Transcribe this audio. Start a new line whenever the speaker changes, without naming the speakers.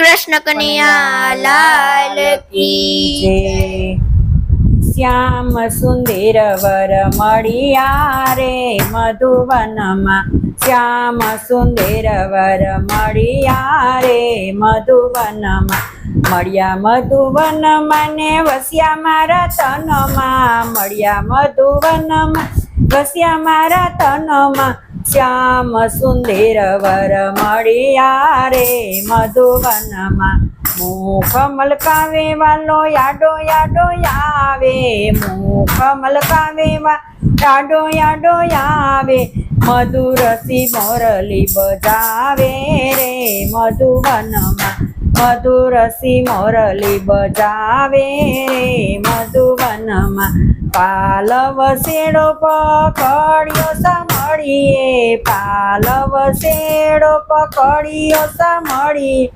કૃષ્ણ કનૈયા, લાલ કી
શ્યામ સુંદર વર મળ્યા રે મધુવનમાં. શ્યામ સુંદર વર મળ્યા રે મધુવનમાં. મળ્યા મધુવન મને વસ્યા મારા તનમાં. મળ્યા મધુવનમાં વસ્યા મારા તનમાં. શ્યામ સુંદર વર મળ્યા રે મધુવનમાં મુખ મલકાવે વાલો યાડો યાડો આવે મુખ મલકાવે યાડો યાડો આવે મધુરસી મોરલી બજાવે રે મધુવનમાં મધુરસી મોરલી બજાવે રે મધુવનમાં પાલવ શેડો પકડ્યો સામળીએ પાલવ શેડો પકડ્યો સામળી